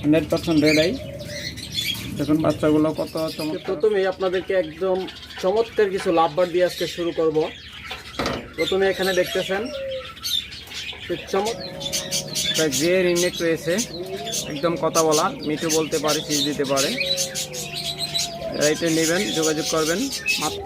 Hundred percent red eye দেখুন বাচ্চাগুলো কত চমৎকার। প্রথমেই আপনাদেরকে একদম চমৎকার কিছু লাভবার দিয়ে আজকে শুরু করব। প্রথমে এখানে দেখতেছেন যে চমৎ প্রায় যে রিনেক রয়েছে একদম কথা বলা মিঠু বলতে পারে সিজ দিতে পারে। রাইটে নেবেন যোগাযোগ করবেন মাত্র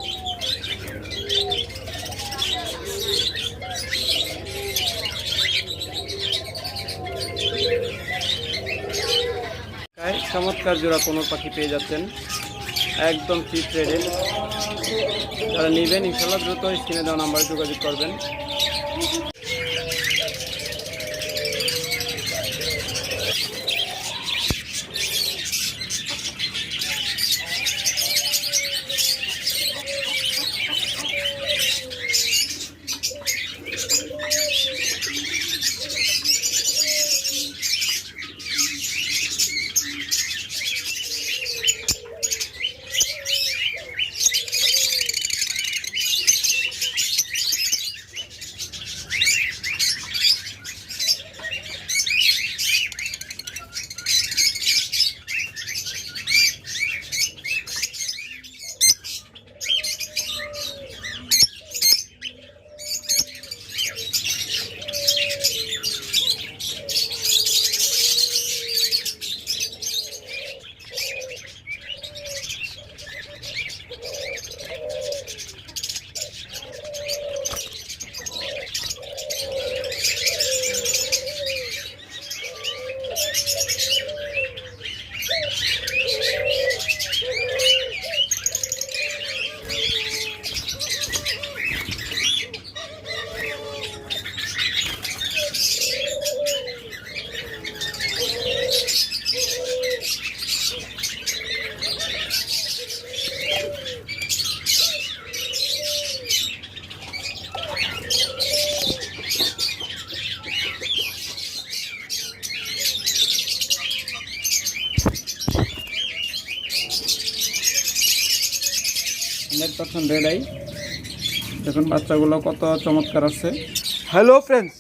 গায়ে চমৎকার জোড়া কোনো পাখি পেয়ে যাচ্ছেন। একদম চিপ রেডে যারা নেবেন ইনশাল্লাহ দ্রুত স্ক্রিনে দেওয়া নাম্বারে যোগাযোগ করবেন। হান্ড্রেড আই দেখুন বাচ্চাগুলো কত চমৎকার আছে। হ্যালো ফ্রেন্ডস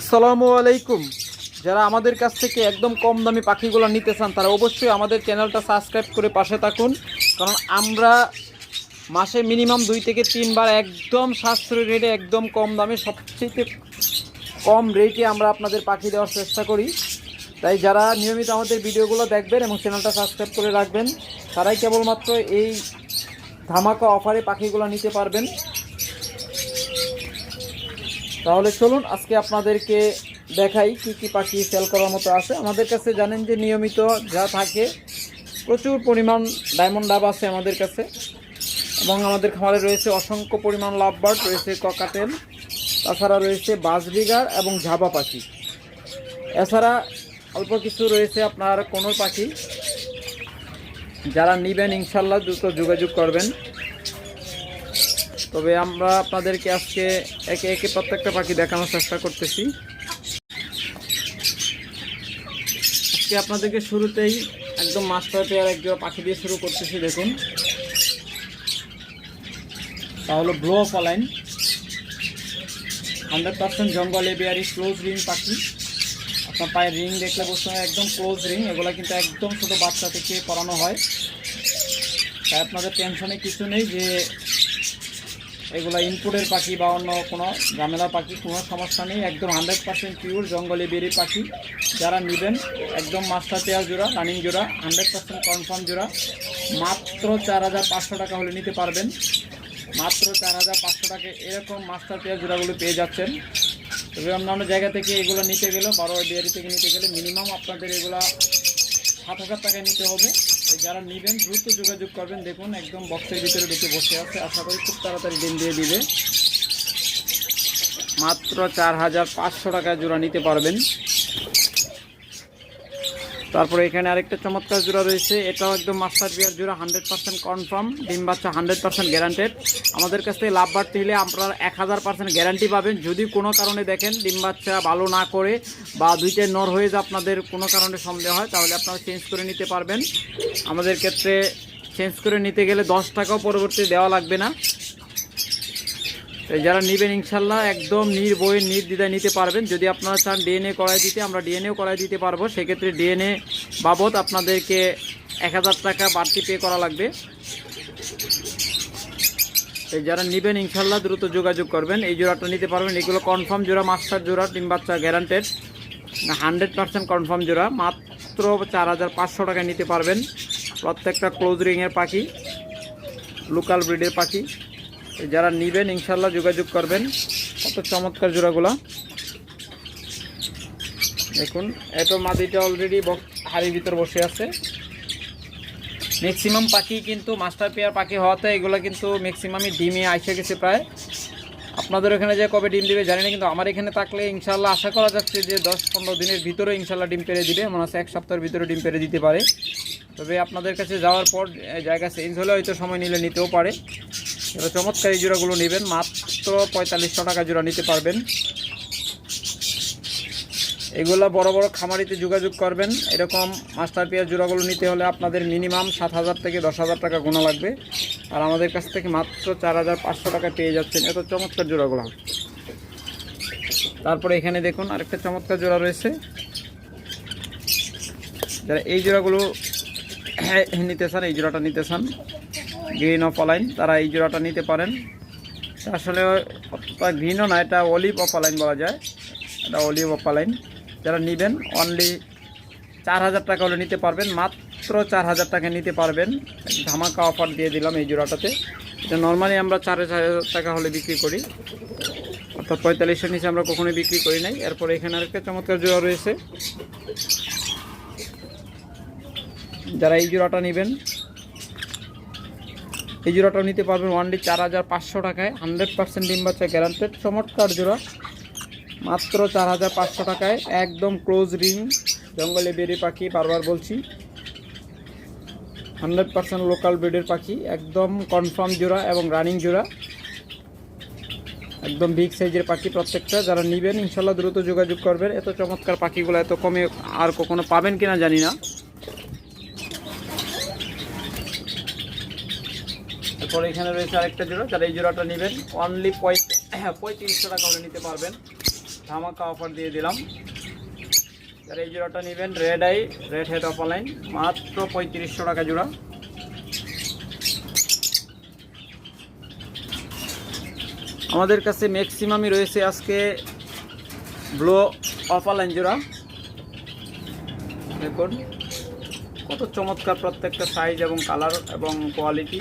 আসসালামু আলাইকুম। যারা আমাদের কাছ থেকে একদম কম দামি পাখিগুলো নিতে চান, তারা অবশ্যই আমাদের চ্যানেলটা সাবস্ক্রাইব করে পাশে থাকুন। কারণ আমরা মাসে মিনিমাম দুই থেকে তিনবার একদম সাশ্রয়ী রেটে একদম কম দামে, সবচেয়ে কম রেটে আমরা আপনাদের পাখি দেওয়ার চেষ্টা করি। তাই যারা নিয়মিত আমাদের ভিডিওগুলো দেখবেন এবং চ্যানেলটা সাবস্ক্রাইব করে রাখবেন, তারাই কেবলমাত্র এই ধামাকা অফারে পাখিগুলো নিতে পারবেন। তাহলে চলুন আজকে আপনাদেরকে দেখাই কি কি পাখি সেল করার মতো আছে। আমাদের কাছে জানেন যে নিয়মিত যা থাকে, প্রচুর পরিমাণ ডায়মন্ড ডাব আছে আমাদের কাছে। এবং আমাদের খামারে রয়েছে অসংখ্য পরিমাণ লাভবার্ড, রয়েছে ককাটেল তাছাড়া রয়েছে বাজবিগার এবং ঝাবা পাখি। এছাড়া অল্প কিছু রয়েছে আপনার কোনো পাখি। যারা নিবেন ইনশাল্লাহ দ্রুত যোগাযোগ করবেন। তবে আমরা আপনাদেরকে আজকে একে একে প্রত্যেকটা পাখি দেখানোর চেষ্টা করতেছি। আজকে আপনাদেরকে শুরুতেই একদম মাস্টার পেয়ার এক জোড়া পাখি দিয়ে শুরু করতেছি, দেখুন। তা হলো ব্লো ফলাইন হান্ড্রেড পার্সেন্ট জঙ্গল এবিয়ারি ক্লোজ রিং পাখি। আপনার পায়ের রিং দেখলে বুঝতে হবে একদম ক্লোজ রিং এগুলো কিন্তু একদম ছোটো বাচ্চা থেকে পরানো হয়। তাই আপনাদের টেনশনে কিছু নেই যে এগুলো ইনপুটের পাখি বা অন্য কোনো ঝামেলা পাখি, কোনো সমস্যা নেই, একদম হান্ড্রেড পার্সেন্ট পিওর জঙ্গলে বেরি পাখি। যারা নেবেন, একদম মাস্টার পেয়ার জোড়া রানিং জোড়া হান্ড্রেড পার্সেন্ট কনফার্ম জোড়া। মাত্র চার হাজার পাঁচশো টাকা হলে নিতে পারবেন। মাত্র চার হাজার পাঁচশো টাকা এরকম মাস্টার পেয়ার জোড়াগুলো পেয়ে যাচ্ছেন। তবে অন্যান্য জায়গা থেকে এগুলো নিতে গেলে বারো ডেয়ারি থেকে নিতে গেলে মিনিমাম আপনাদের এগুলো সাত হাজার টাকায় নিতে হবে। যারা নেবেন, দ্রুত যোগাযোগ করবেন। দেখুন, একদম বক্সের ভিতরে ঢুকে বসে আছে। আশা করি খুব তাড়াতাড়ি ডিম দিয়ে দিবে। মাত্র চার হাজার পাঁচশো টাকা জোড়া নিতে পারবেন। তারপরে এখানে আরেকটা চমৎকার জোড়া রয়েছে। এটাও একদম মাস্টার বিয়ার জোড়া, হান্ড্রেড পার্সেন্ট কনফার্ম ডিম বাচ্চা হান্ড্রেড পার্সেন্ট গ্যারান্টেড আমাদের কাছ থেকে লাভ বাড়তে হলে আপনারা এক হাজার পার্সেন্ট গ্যারান্টি পাবেন। যদি কোনো কারণে দেখেন ডিম বাচ্চা ভালো না করে বা দুইটাই নর হয়ে যা আপনাদের কোনো কারণে সন্দেহ হয়, তাহলে আপনারা চেঞ্জ করে নিতে পারবেন। আমাদের ক্ষেত্রে চেঞ্জ করে নিতে গেলে দশ টাকাও পরবর্তী দেওয়া লাগবে না। যারা নেবেন ইনশাল্লাহ, একদম নির্ভয়ে, নির্দ্বিধায় নিতে পারবেন। যদি আপনারা চান ডিএনএ করাই দিতে, আমরা ডিএনএও করাই দিতে পারব। সেক্ষেত্রে ডিএনএ বাবদ আপনাদেরকে এক হাজার টাকা বাড়তি পে করা লাগবে। তো যারা নেবেন ইনশাল্লাহ, দ্রুত যোগাযোগ করবেন। এই জোড়াটা নিতে পারবেন। এগুলো কনফার্ম জোড়া মাস্টার জোড়া ডিম বাচ্চা গ্যারান্টেড হান্ড্রেড পার্সেন্ট কনফার্ম জোড়া। মাত্র চার হাজার পাঁচশো টাকায় নিতে পারবেন। প্রত্যেকটা ক্লোজ রিংয়ের পাখি লোকাল ব্রিডের পাখি। যারা নেবেন ইনশাল্লাহ যোগাযোগ করবেন। কত চমৎকার জোড়াগুলো। দেখুন, এত মাদিটা অলরেডি হাড়ির ভিতর বসে আছে। ম্যাক্সিমাম পাখি কিন্তু মাস্টার পেয়ার পাখি হওয়াতে এগুলো কিন্তু ম্যাক্সিমামই ডিমে আইসে গেছে প্রায়। আপনাদের এখানে যে কবে ডিম দিবে জানি না, কিন্তু আমার এখানে থাকলে ইনশাল্লাহ আশা করা যাচ্ছে যে দশ পনেরো দিনের ভিতরে ইনশাল্লাহ ডিম পেরে দিবে। মনে হচ্ছে এক সপ্তাহের ভিতরে ডিম পেরে দিতে পারে। তবে আপনাদের কাছে যাওয়ার পর জায়গা চেঞ্জ হলে হয়তো সময় নিলে নিতেও পারে। এবার চমৎকার এই জোড়াগুলো নেবেন। মাত্র পঁয়তাল্লিশশো টাকা জোড়া নিতে পারবেন। এগুলা বড় বড় খামারিতে যোগাযোগ করবেন। এরকম মাস্টার পেয়ার জোড়াগুলো নিতে হলে আপনাদের মিনিমাম সাত হাজার থেকে দশ হাজার টাকা গোনা লাগবে। আর আমাদের কাছ থেকে মাত্র চার হাজার পাঁচশো টাকা পেয়ে যাচ্ছেন। এত চমৎকার জোড়াগুলো। তারপরে এখানে দেখুন আরেকটা চমৎকার জোড়া রয়েছে। যারা এই জোড়াগুলো নিতে চান, এই জোড়াটা নিতে চান গ্রিন অফ অলাইন, তারা এই জোড়াটা নিতে পারেন। আসলে অতটা গ্রিনও না, এটা অলিভ অফ অলাইন বলা যায়। এটা অলিভ অফ অলাইন। যারা নেবেন অনলি চার হাজার টাকা হলে নিতে পারবেন, মাত্র চার হাজার টাকা নিতে পারবেন। ধামাকা অফার দিয়ে দিলাম এই জোড়াটাতে। এটা নর্মালি আমরা চার হাজার টাকা হলে বিক্রি করি। অর্থাৎ পঁয়তাল্লিশের নিচে আমরা কখনোই বিক্রি করি নাই। এরপর এখানে আরেকটা চমৎকার জোড়া রয়েছে। যারা এই জোড়াটা নেবেন এই জোড়াটাও নিতে পারবেন ওয়ানলি চার হাজার পাঁচশো টাকায় হান্ড্রেড পার্সেন্ট ডিম বাচ্চা গ্যারান্টেড চমৎকার জোড়া, মাত্র চার হাজার পাঁচশো টাকায়, একদম ক্লোজ রিং জঙ্গলে বেরি পাখি, বারবার বলছি। হান্ড্রেড পার্সেন্ট লোকাল ব্রিডের পাখি, একদম কনফার্ম জোড়া এবং রানিং জোড়া। একদম বিগ সাইজের পাখি প্রত্যেকটা, যারা নেবেন ইনশাল্লাহ দ্রুত যোগাযোগ করবেন। এত চমৎকার পাখিগুলো এত কমে আর কখনো পাবেন কিনা জানি না। এরপর এখানে রয়েছে আরেকটা জোড়া, যারা এই জোড়াটা নেবেন অনলি পঁয়ত্রিশশো টাকা হলে নিতে পারবেন। ধামাকা অফার দিয়ে দিলাম। যারা এই জোড়াটা নেবেন red eye red head of line মাত্র পঁয়ত্রিশশো টাকা জোড়া। আমাদের কাছে ম্যাক্সিমামই রয়েছে আজকে ব্লো অফ অফালাইন জোড়া। দেখুন, কত চমৎকার প্রত্যেকটা সাইজ এবং কালার এবং কোয়ালিটি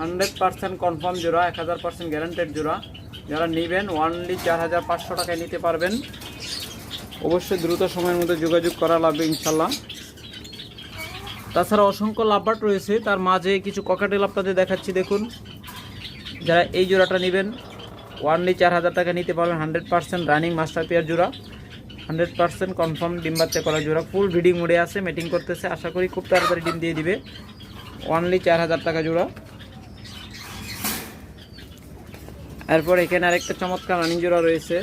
হান্ড্রেড পার্সেন্ট কনফার্ম জোড়া, এক হাজার পার্সেন্ট গ্যারান্টেড জোড়া। যারা নেবেন ওয়ানলি চার হাজার পাঁচশো টাকায় নিতে পারবেন। অবশ্যই দ্রুত সময়ের মধ্যে যোগাযোগ করা লাগবে ইনশাল্লাহ তাছাড়া অসংখ্য লাভবাট রয়েছে, তার মাঝে কিছু ককাটেল আপনাদের দেখাচ্ছি, দেখুন। যারা এই জোড়াটা নেবেন ওয়ানলি চার হাজার টাকা নিতে পারবেন, hundred percent running master pair জোড়া। হান্ড্রেড পার্সেন্ট কনফার্ম ডিম বাচ্চা করা জোড়া ফুল ব্রিডিং মোডে আছে মিটিং করতেছে, আশা করি খুব তাড়াতাড়ি ডিম দিয়ে দিবে। ওয়ানলি চার হাজার টাকা জোড়া। এরপর এখানে আরেকটা চমৎকার রানিং জোড়া রয়েছে।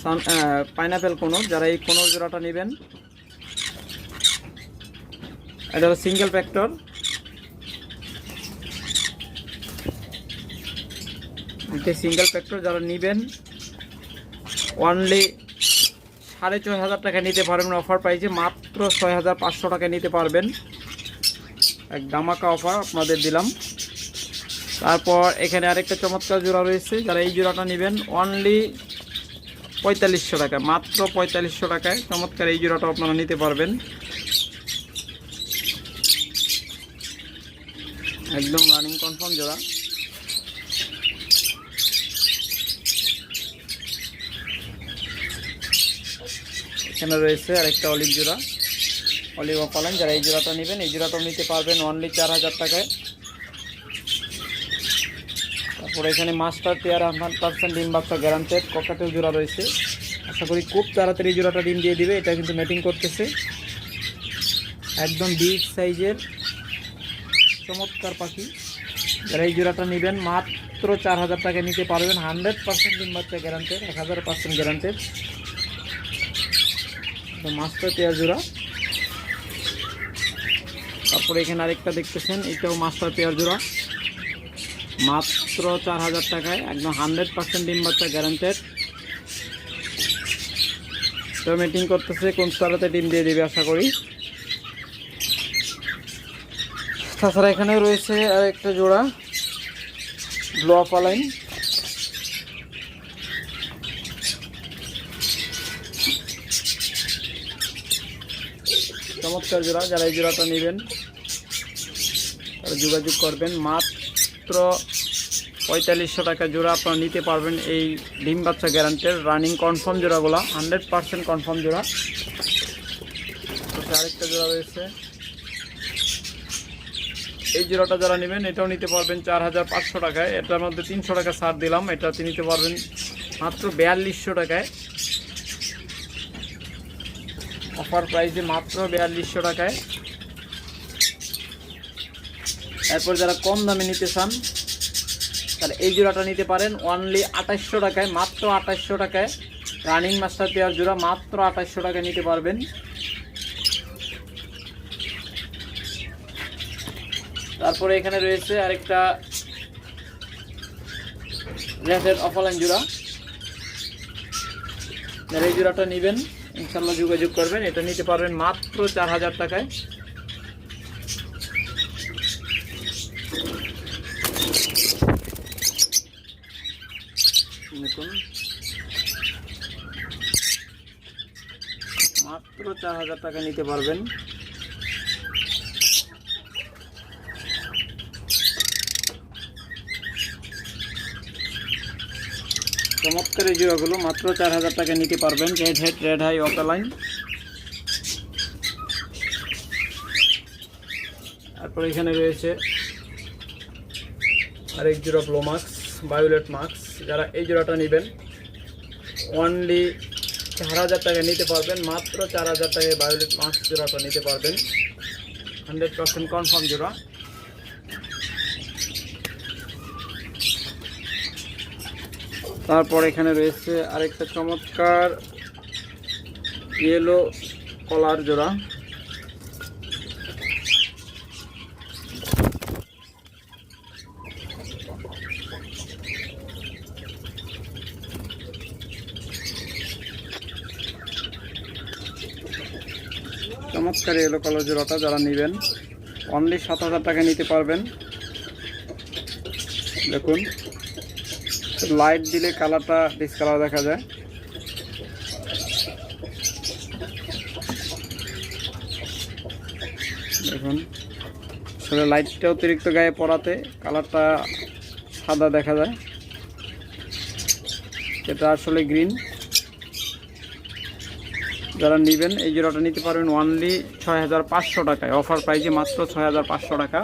সান পাইনাপেল কোনোর যারা এই কোনোর জোড়াটা নেবেন। এটা হলো সিঙ্গেল ফ্যাক্টর। এটা সিঙ্গেল ফ্যাক্টর যারা নেবেন অনলি সাড়ে ছয় হাজার টাকা নিতে পারবেন অফার প্রাইসে মাত্র ছয় হাজার পাঁচশো টাকা নিতে পারবেন। এক দামাকা অফার আপনাদের দিলাম। তারপর এখানে আরেকটা চমৎকার জোড়া রয়েছে। যারা এই জোড়াটা নেবেন অনলি পঁয়তাল্লিশশো টাকা, মাত্র পঁয়তাল্লিশশো টাকায় চমৎকার এই জোড়াটা আপনারা নিতে পারবেন। একদম রানিং কনফার্ম জোড়া। এখানে রয়েছে আরেকটা অলিভ জোড়া অলিভ অপালান যারা এই জোড়াটা নেবেন, এই জোড়াটাও নিতে পারবেন অনলি চার হাজার টাকায়। তারপর এখানে মাস্টার পেয়ার হান্ড্রেড পার্সেন্ট ডিম, বাচ্চা গ্যারান্টেড ককাটেল জোড়া রয়েছে। আশা করি খুব তাড়াতাড়ি জোড়াটা ডিম দিয়ে দিবে, এটা কিন্তু ম্যাটিং করতেছে। একদম বিগ সাইজের চমৎকার পাখি। যারা এই জোড়াটা নেবেন, মাত্র চার হাজার টাকা নিতে পারবেন। হান্ড্রেড পার্সেন্ট ডিম বাচ্চা গ্যারান্টেড এক হাজার পার্সেন্ট গ্যারান্টেড মাস্টার পেয়ার জোড়া। তারপরে এখানে আরেকটা দেখতেছেন, এটাও মাস্টার পেয়ার জোড়া। মাত্র চার হাজার টাকায়, একদম হান্ড্রেড পার্সেন্ট ডিম বাচ্চা গ্যারান্টেড তো মিটিং করতেছে, কোন স্তলাতে ডিম দিয়ে দেবে আশা করি। তাছাড়া এখানে রয়েছে আর একটা জোড়া ব্লু অফালাইন চমৎকার জোড়া, যারা এই জোড়াটা নেবেন, তারা যোগাযোগ করবেন। মাত্র পঁয়তাল্লিশশো টাকা জোড়া আপনারা নিতে পারবেন এই ডিম বাচ্চা গ্যারান্টের রানিং কনফার্ম জোড়াগুলো, হান্ড্রেড পার্সেন্ট কনফার্ম জোড়া। আরেকটা জোড়া রয়েছে। এই জোড়াটা যারা নেবেন, এটাও নিতে পারবেন চার হাজার পাঁচশো টাকায়। এটার মধ্যে তিনশো টাকা ছাড় দিলাম, এটাতে নিতে পারবেন মাত্র বিয়াল্লিশশো টাকায়। অফার প্রাইসে মাত্র বিয়াল্লিশশো টাকায়। এরপর যারা কম দামে নিতে চান, তাহলে এই জোড়াটা নিতে পারেন অনলি আঠাশশো টাকায়, মাত্র আঠাশশো টাকায়। রানিং মাস্টার পেয়ার জোড়া, মাত্র আঠাশশো টাকায় নিতে পারবেন। তারপরে এখানে রয়েছে আরেকটা র্যাফের অফলাইন জোড়া। এই জোড়াটা নেবেন ইনশাল্লাহ যোগাযোগ করবেন। এটা নিতে পারবেন মাত্র চার হাজার টাকায় দেখুন মাত্র চার হাজার টাকা নিতে পারবেন। চমৎকার এই জোড়াগুলো, মাত্র চার হাজার টাকা নিতে পারবেন red head red eye opaline তারপর এখানে রয়েছে আরেক জোড়া ব্লো মাস্ক বায়োলেট মাস্ক যারা এই জোড়াটা নেবেন অনলি চার হাজার টাকা নিতে পারবেন, মাত্র চার হাজার টাকায় বায়োলেট জোড়া জোড়াটা নিতে পারবেন। হান্ড্রেড পার্সেন্ট কনফার্ম জোড়া। তারপর এখানে রয়েছে আরেকটা চমৎকার ইয়েলো কলার জোড়া। চমৎকার ইয়েলো কালার জোড়াটা যারা নেবেন অনলি সাত হাজার টাকা নিতে পারবেন। দেখুন লাইট দিলে কালারটা ডিসকালার দেখা যায়। দেখুন, আসলে লাইটটা অতিরিক্ত গায়ে পড়াতে কালারটা সাদা দেখা যায়। এটা আসলে গ্রিন যারা নেবেন, এই জোড়াটা নিতে পারবেন ওনলি ছয় টাকায়। অফার প্রাইজে মাত্র ছয় হাজার পাঁচশো টাকা।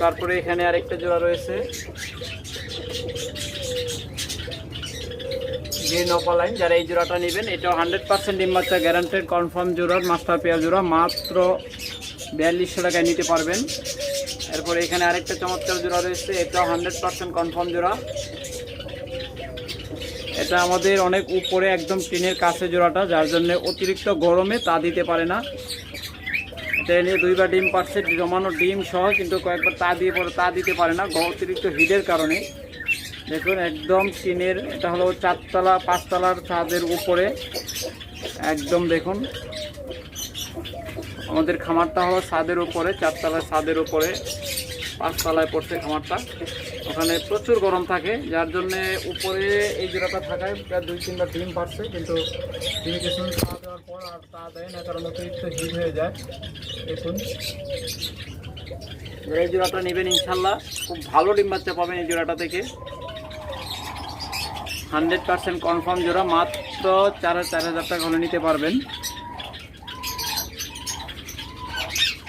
তারপরে এখানে আরেকটা জোড়া রয়েছে। গ্রিন যারা এই জোড়াটা নেবেন, এটাও হান্ড্রেড পার্সেন্ট ডিম বাচ্চা গ্যারান্টেড কনফার্ম জোড়ার মাস্টার পেয়ার জোড়া, মাত্র বিয়াল্লিশশো টাকায় নিতে পারবেন। এরপরে এখানে আরেকটা চমৎকার জোড়া রয়েছে, এটাও হান্ড্রেড পার্সেন্ট কনফার্ম জোড়া। এটা আমাদের অনেক উপরে একদম টিনের কাছে জোড়াটা, যার জন্য অতিরিক্ত গরমে তা দিতে পারে না। নিয়ে দুইবার ডিম পাচ্ছে জমানো ডিম সহ, কিন্তু কয়েকবার তা দিয়ে পরে তা দিতে পারে না অতিরিক্ত হিটের কারণে। দেখুন, একদম টিনের, এটা হলো চারতলা, পাঁচতলার ছাদের উপরে। একদম দেখুন, আমাদের খামারটা হলো ছাদের উপরে, চারতলার ছাদের উপরে, পাঁচতলায় পড়ছে খামারটা। ওখানে প্রচুর গরম থাকে, যার জন্য উপরে এই জোড়াটা থাকায় প্রায় দুই তিনবার ডিম পারছে, কিন্তু কিছু তা দেওয়ার পর আর তা দেয় না, কারণ অতিরিক্ত হিট হয়ে যায়। দেখুন। এই জোড়াটা নেবেন ইনশাল্লাহ। খুব ভালো ডিম বাচ্চা পাবেন এই জোড়াটা থেকে। হান্ড্রেড পার্সেন্ট কনফার্ম জোড়া, মাত্র চার চার হাজার টাকা হলে নিতে পারবেন।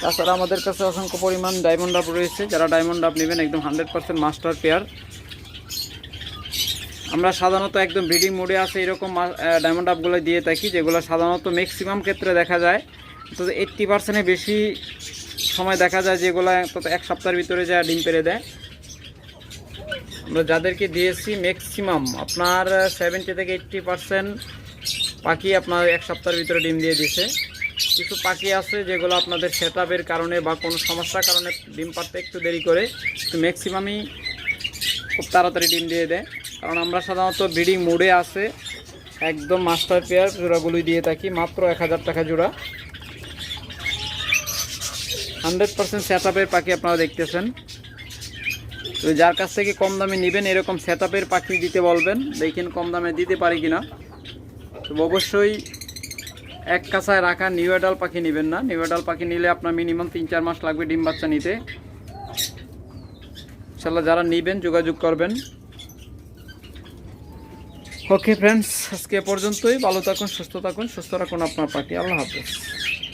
তাছাড়া আমাদের কাছে অসংখ্য পরিমাণ ডায়মন্ড আপ রয়েছে। যারা ডায়মন্ড আপ নেবেন, একদম হান্ড্রেড পার্সেন্ট মাস্টার পেয়ার আমরা সাধারণত একদম ব্রিডিং মোডে আছে এরকম ডায়মন্ড আপগুলো দিয়ে থাকি, যেগুলো সাধারণত ম্যাক্সিমাম ক্ষেত্রে দেখা যায়। তো এইট্টি পার্সেন্টের বেশি সময় দেখা যায় যেগুলো অন্তত এক সপ্তাহের ভিতরে যা ডিম পেরে দেয়। আমরা যাদেরকে দিয়েছি ম্যাক্সিমাম আপনার সেভেন্টি থেকে এইট্টি পার্সেন্ট পাখি আপনার এক সপ্তাহের ভিতরে ডিম দিয়ে দিছে কিছু পাখি আছে যেগুলো আপনাদের সেট কারণে বা কোনো সমস্যার কারণে ডিম পাড়তে একটু দেরি করে তো ম্যাক্সিমামই খুব তাড়াতাড়ি ডিম দিয়ে দেয়। কারণ আমরা সাধারণত ব্রিডিং মোডে আছে, একদম মাস্টার পেয়ার জোড়াগুলোই দিয়ে থাকি, মাত্র এক হাজার টাকা জোড়া। হান্ড্রেড পার্সেন্ট সেট পাখি আপনারা দেখতেছেন। তো যার কাছ থেকে কম দামে নেবেন, এরকম সেট পাখি দিতে বলবেন, দেখেন কম দামে দিতে পারি কিনা। তো অবশ্যই এক কাছায় রাখা নিউ এডাল পাখি নেবেন না। নিউ এডাল পাখি নিলে আপনার মিনিমাম তিন চার মাস লাগবে ডিম বাচ্চা নিতে। ইনশাল্লাহ যারা নেবেন, যোগাযোগ করবেন। ওকে ফ্রেন্ডস আজকে পর্যন্তই। ভালো থাকুন, সুস্থ থাকুন, সুস্থ রাখুন আপনার পাখি। আল্লাহ হাফেজ।